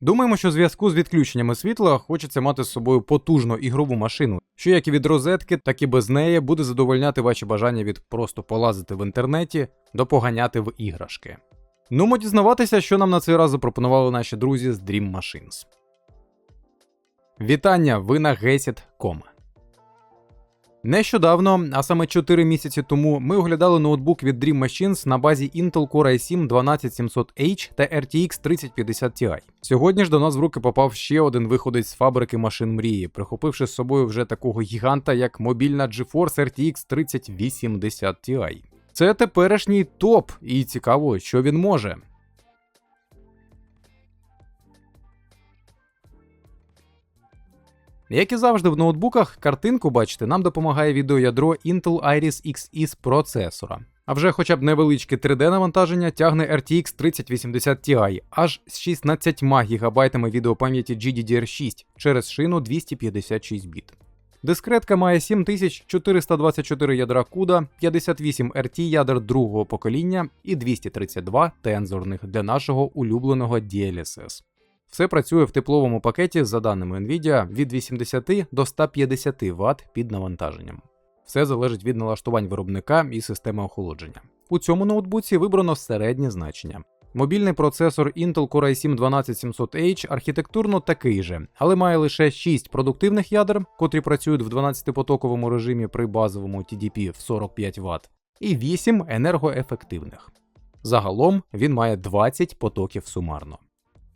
Думаємо, що в зв'язку з відключеннями світла хочеться мати з собою потужну ігрову машину, що як і від розетки, так і без неї буде задовольняти ваші бажання від просто полазити в інтернеті до поганяти в іграшки. Нумо дізнаватися, що нам на цей раз запропонували наші друзі з Dream Machines. Вітання! Ви на Gesit.com. Нещодавно, а саме 4 місяці тому, ми оглядали ноутбук від Dream Machines на базі Intel Core i7 12700H та RTX 3050 Ti. Сьогодні ж до нас в руки попав ще один виходець з фабрики машин мрії, прихопивши з собою вже такого гіганта, як мобільна GeForce RTX 3080 Ti. Це теперішній топ, і цікаво, що він може. Як і завжди в ноутбуках, картинку бачите, нам допомагає відеоядро Intel Iris Xe процесора. А вже хоча б невеличке 3D-навантаження тягне RTX 3080 Ti аж з 16 ГБ відеопам'яті GDDR6 через шину 256 біт. Дискретка має 7424 ядра CUDA, 58 RT ядер другого покоління і 232 тензорних для нашого улюбленого DLSS. Все працює в тепловому пакеті за даними Nvidia від 80 до 150 Вт під навантаженням. Все залежить від налаштувань виробника і системи охолодження. У цьому ноутбуці вибрано середнє значення. Мобільний процесор Intel Core i7 12700H архітектурно такий же, але має лише 6 продуктивних ядер, котрі працюють в 12-потоковому режимі при базовому TDP в 45 Вт, і 8 енергоефективних. Загалом він має 20 потоків сумарно.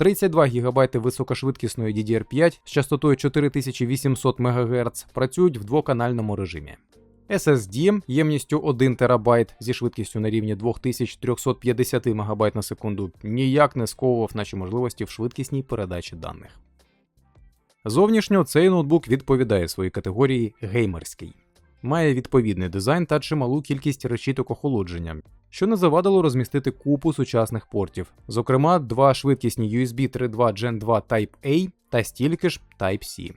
32 ГБ високошвидкісної DDR5 з частотою 4800 МГц працюють в двоканальному режимі. SSD ємністю 1 ТБ зі швидкістю на рівні 2350 МБ на секунду ніяк не сковував наші можливості в швидкісній передачі даних. Зовнішньо цей ноутбук відповідає своїй категорії геймерський. Має відповідний дизайн та чималу кількість решіток охолодження, що не завадило розмістити купу сучасних портів, зокрема, два швидкісні USB 3.2 Gen 2 Type-A та стільки ж Type-C.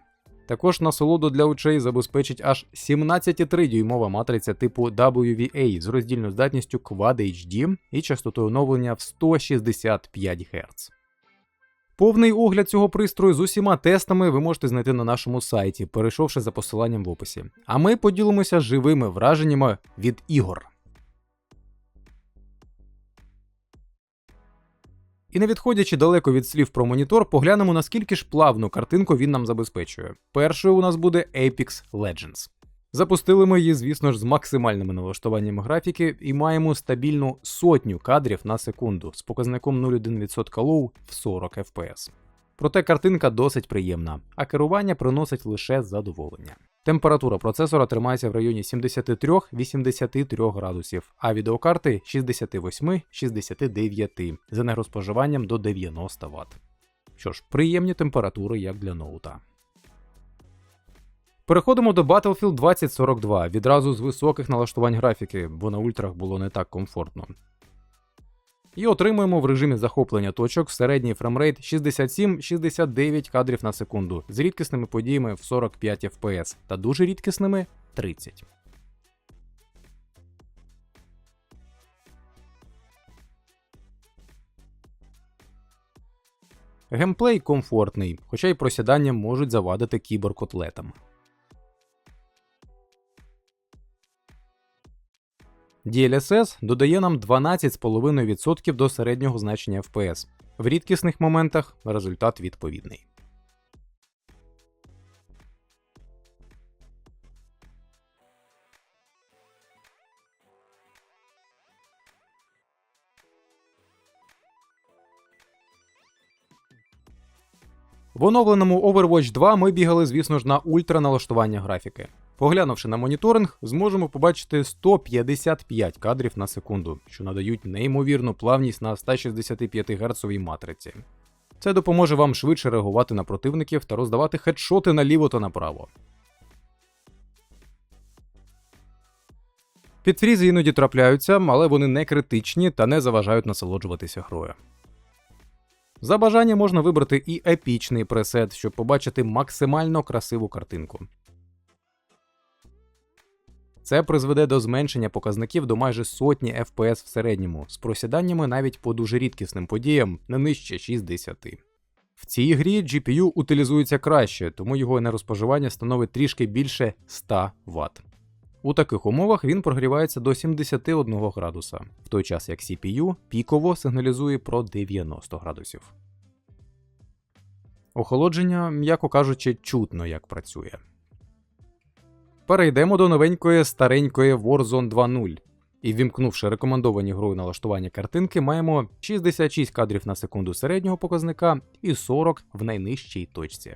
Також насолоду для очей забезпечить аж 17,3 дюймова матриця типу WVA з роздільною здатністю Quad HD і частотою оновлення в 165 Гц. Повний огляд цього пристрою з усіма тестами ви можете знайти на нашому сайті, перейшовши за посиланням в описі. А ми поділимося живими враженнями від ігор. І не відходячи далеко від слів про монітор, поглянемо наскільки ж плавну картинку він нам забезпечує. Першою у нас буде Apex Legends. Запустили ми її, звісно ж, з максимальними налаштуваннями графіки і маємо стабільну сотню кадрів на секунду з показником 0,1% лоу в 40 FPS. Проте картинка досить приємна, а керування приносить лише задоволення. Температура процесора тримається в районі 73-83 градусів, а відеокарти 68-69 з енергоспоживанням до 90 Вт. Що ж, приємні температури як для ноута. Переходимо до Battlefield 2042 відразу з високих налаштувань графіки, бо на ультрах було не так комфортно. І отримуємо в режимі захоплення точок середній фреймрейт 67-69 кадрів на секунду з рідкісними подіями в 45 FPS та дуже рідкісними 30. Геймплей комфортний, хоча й просідання можуть завадити кіберкотлетам. DLSS додає нам 12,5% до середнього значення FPS. В рідкісних моментах результат відповідний. В оновленому Overwatch 2 ми бігали, звісно ж, на ультра налаштування графіки. Поглянувши на моніторинг, зможемо побачити 155 кадрів на секунду, що надають неймовірну плавність на 165 Гц матриці. Це допоможе вам швидше реагувати на противників та роздавати хедшоти наліво та направо. Підфрізи іноді трапляються, але вони не критичні та не заважають насолоджуватися грою. За бажання можна вибрати і епічний пресет, щоб побачити максимально красиву картинку. Це призведе до зменшення показників до майже сотні FPS в середньому, з просіданнями навіть по дуже рідкісним подіям не нижче 60. В цій грі GPU утилізується краще, тому його енергоспоживання становить трішки більше 100 Вт. У таких умовах він прогрівається до 71 градуса, в той час як CPU піково сигналізує про 90 градусів. Охолодження, м'яко кажучи, чутно як працює. Перейдемо до новенької старенької Warzone 2.0. І вімкнувши рекомендовані грою налаштування картинки, маємо 66 кадрів на секунду середнього показника і 40 в найнижчій точці.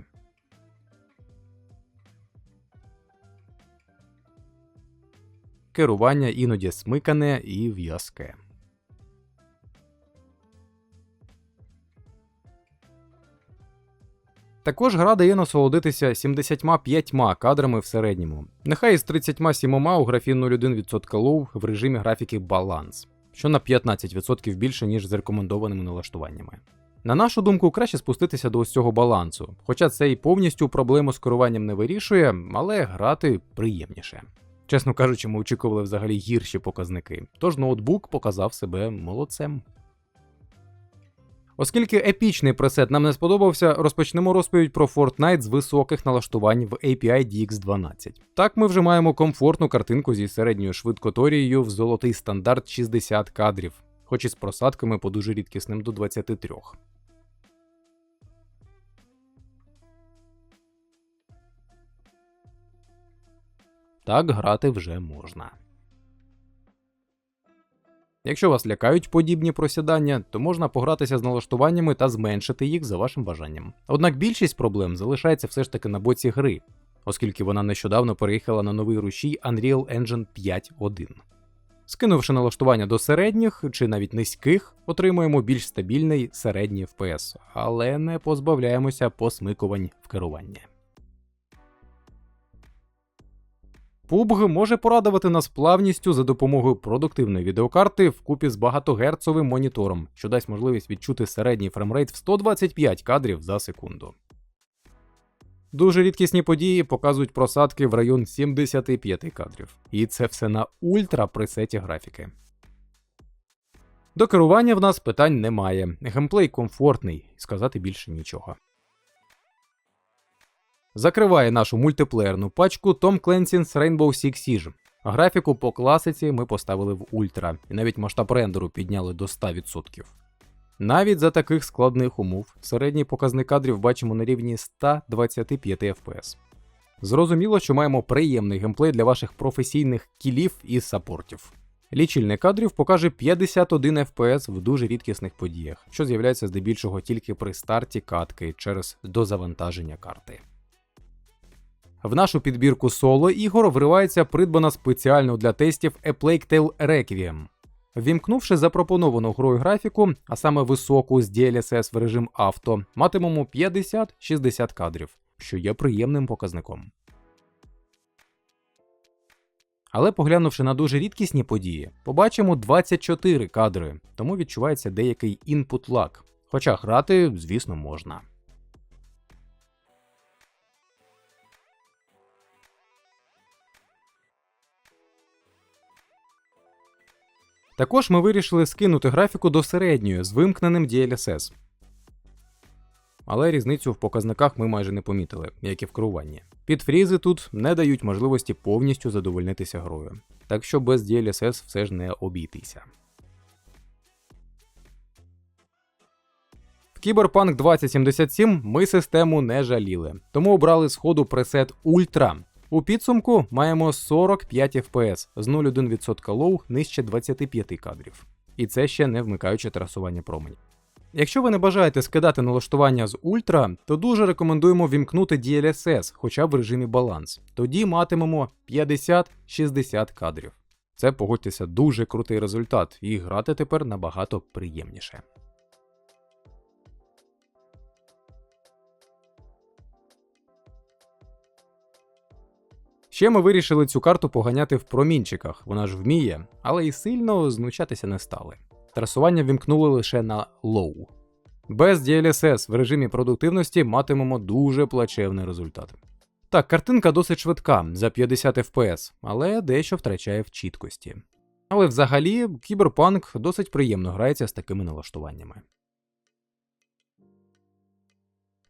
Керування іноді смикане і в'язке. Також гра дає насолодитися 75 кадрами в середньому. Нехай із 37 у графі 0,1% low в режимі графіки баланс, що на 15% більше, ніж з рекомендованими налаштуваннями. На нашу думку, краще спуститися до ось цього балансу, хоча це і повністю проблему з керуванням не вирішує, але грати приємніше. Чесно кажучи, ми очікували взагалі гірші показники, тож ноутбук показав себе молодцем. Оскільки епічний пресет нам не сподобався, розпочнемо розповідь про Fortnite з високих налаштувань в API DX12. Так ми вже маємо комфортну картинку зі середньою швидкоторією в золотий стандарт 60 кадрів, хоч і з просадками по дуже рідкісним до 23. Так грати вже можна. Якщо вас лякають подібні просідання, то можна погратися з налаштуваннями та зменшити їх за вашим бажанням. Однак більшість проблем залишається все ж таки на боці гри, оскільки вона нещодавно переїхала на новий рушій Unreal Engine 5.1. Скинувши налаштування до середніх чи навіть низьких, отримуємо більш стабільний середній FPS, але не позбавляємося посмикувань в керуванні. PUBG може порадувати нас плавністю за допомогою продуктивної відеокарти вкупі з багатогерцовим монітором, що дасть можливість відчути середній фреймрейт в 125 кадрів за секунду. Дуже рідкісні події показують просадки в район 75 кадрів. І це все на ультра пресеті графіки. До керування в нас питань немає. Геймплей комфортний, сказати більше нічого. Закриває нашу мультиплеєрну пачку Tom Clancy's Rainbow Six Siege. Графіку по класиці ми поставили в ультра, і навіть масштаб рендеру підняли до 100%. Навіть за таких складних умов середній показник кадрів бачимо на рівні 125 FPS. Зрозуміло, що маємо приємний геймплей для ваших професійних кілів і саппортів. Лічильник кадрів покаже 51 FPS в дуже рідкісних подіях, що з'являється здебільшого тільки при старті катки через дозавантаження карти. В нашу підбірку соло ігор вривається придбана спеціально для тестів A Plague Tale Requiem. Вімкнувши запропоновану грою графіку, а саме високу з DLSS в режим авто, матимемо 50-60 кадрів, що є приємним показником. Але поглянувши на дуже рідкісні події, побачимо 24 кадри, тому відчувається деякий інпут лаг. Хоча грати, звісно, можна. Також ми вирішили скинути графіку до середньої з вимкненим DLSS. Але різницю в показниках ми майже не помітили, як і в керуванні. Підфрізи тут не дають можливості повністю задовольнитися грою, так що без DLSS все ж не обійтися. В Cyberpunk 2077 ми систему не жаліли, тому обрали сходу пресет Ultra, у підсумку маємо 45 FPS з 0,1% low нижче 25 кадрів. І це ще не вмикаючи трасування променів. Якщо ви не бажаєте скидати налаштування з ультра, то дуже рекомендуємо вімкнути DLSS хоча б в режимі баланс. Тоді матимемо 50-60 кадрів. Це погодьтеся дуже крутий результат, і грати тепер набагато приємніше. Ще ми вирішили цю карту поганяти в промінчиках, вона ж вміє, але і сильно знущатися не стали. Трасування вімкнули лише на low. Без DLSS в режимі продуктивності матимемо дуже плачевний результат. Так, картинка досить швидка за 50 FPS, але дещо втрачає в чіткості. Але взагалі кіберпанк досить приємно грається з такими налаштуваннями.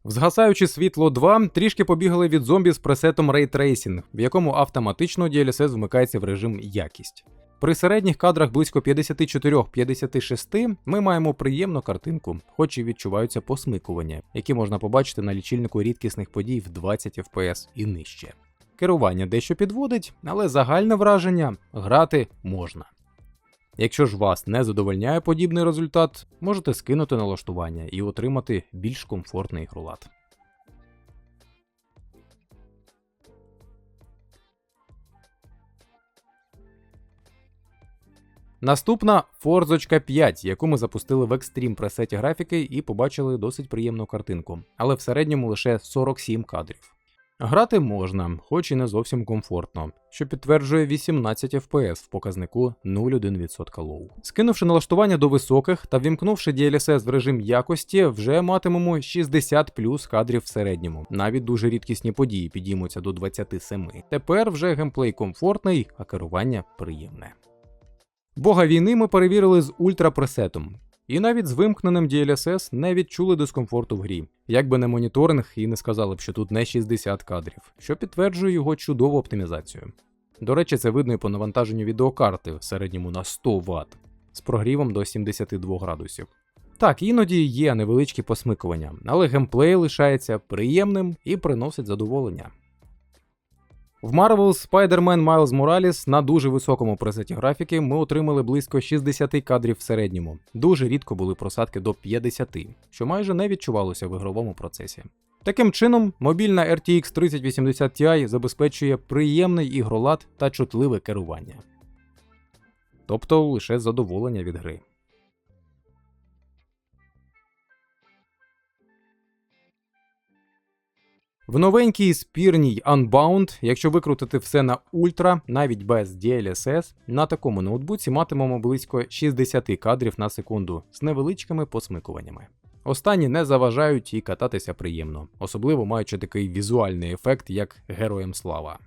В згасаючи світло 2 трішки побігали від зомбі з пресетом Ray Tracing, в якому автоматично DLSS вмикається в режим якість. При середніх кадрах близько 54-56 ми маємо приємну картинку, хоч і відчуваються посмикування, які можна побачити на лічильнику рідкісних подій в 20 FPS і нижче. Керування дещо підводить, але загальне враження грати можна. Якщо ж вас не задовольняє подібний результат, можете скинути налаштування і отримати більш комфортний ігролад. Наступна Forza 5, яку ми запустили в екстрім пресеті графіки і побачили досить приємну картинку, але в середньому лише 47 кадрів. Грати можна, хоч і не зовсім комфортно, що підтверджує 18 FPS в показнику 0,1% лоу. Скинувши налаштування до високих та вімкнувши DLSS в режим якості, вже матимемо 60 плюс кадрів в середньому. Навіть дуже рідкісні події підіймуться до 27. Тепер вже геймплей комфортний, а керування приємне. Бога війни ми перевірили з ультрапресетом. І навіть з вимкненим DLSS не відчули дискомфорту в грі, як би не моніторинг і не сказали б, що тут не 60 кадрів, що підтверджує його чудову оптимізацію. До речі, це видно і по навантаженню відеокарти в середньому на 100 Вт з прогрівом до 72 градусів. Так, іноді є невеличкі посмикування, але геймплей лишається приємним і приносить задоволення. В Marvel Spider-Man Miles Morales на дуже високому пресеті графіки ми отримали близько 60 кадрів в середньому. Дуже рідко були просадки до 50, що майже не відчувалося в ігровому процесі. Таким чином, мобільна RTX 3080 Ti забезпечує приємний ігролад та чутливе керування. Тобто лише задоволення від гри. В новенькій спірній Unbound, якщо викрутити все на ультра, навіть без DLSS, на такому ноутбуці матимемо близько 60 кадрів на секунду з невеличкими посмикуваннями. Останні не заважають і кататися приємно, особливо маючи такий візуальний ефект, як Героям Слава.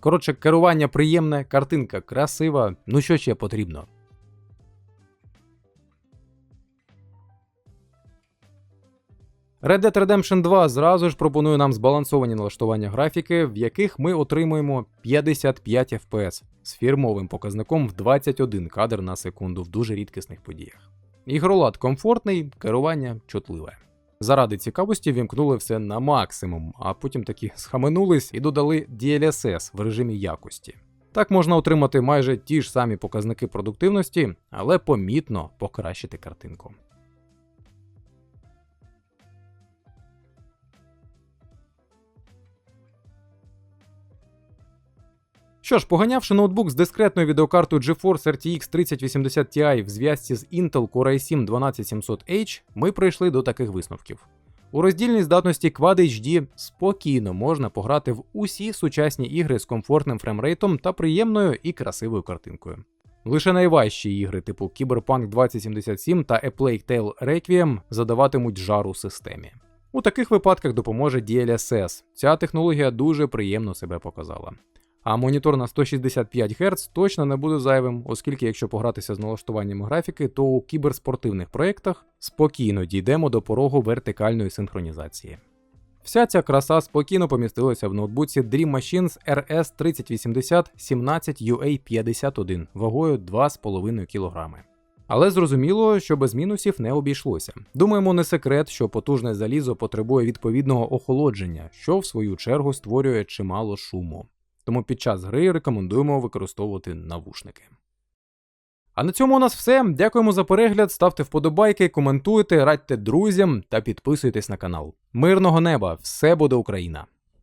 Коротше, керування приємне, картинка красива. Ну що ще потрібно? Red Dead Redemption 2 зразу ж пропонує нам збалансовані налаштування графіки, в яких ми отримуємо 55 FPS з фірмовим показником в 21 кадр на секунду в дуже рідкісних подіях. Ігролад комфортний, керування чутливе. Заради цікавості вімкнули все на максимум, а потім таки схаменулись і додали DLSS в режимі якості. Так можна отримати майже ті ж самі показники продуктивності, але помітно покращити картинку. Що ж, поганявши ноутбук з дискретною відеокартою GeForce RTX 3080 Ti в зв'язці з Intel Core i7 12700H, ми прийшли до таких висновків. У роздільній здатності Quad HD спокійно можна пограти в усі сучасні ігри з комфортним фреймрейтом та приємною і красивою картинкою. Лише найважчі ігри типу Cyberpunk 2077 та A Plague Tale Requiem задаватимуть жару системі. У таких випадках допоможе DLSS. Ця технологія дуже приємно себе показала. А монітор на 165 Гц точно не буде зайвим, оскільки, якщо погратися з налаштуванням графіки, то у кіберспортивних проєктах спокійно дійдемо до порогу вертикальної синхронізації. Вся ця краса спокійно помістилася в ноутбуці Dream Machines RS 3080 17UA51 вагою 2,5 кг. Але зрозуміло, що без мінусів не обійшлося. Думаємо, не секрет, що потужне залізо потребує відповідного охолодження, що в свою чергу створює чимало шуму тому під час гри рекомендуємо використовувати навушники. А на цьому у нас все. Дякуємо за перегляд, ставте вподобайки, коментуйте, радьте друзям та підписуйтесь на канал. Мирного неба! Все буде Україна!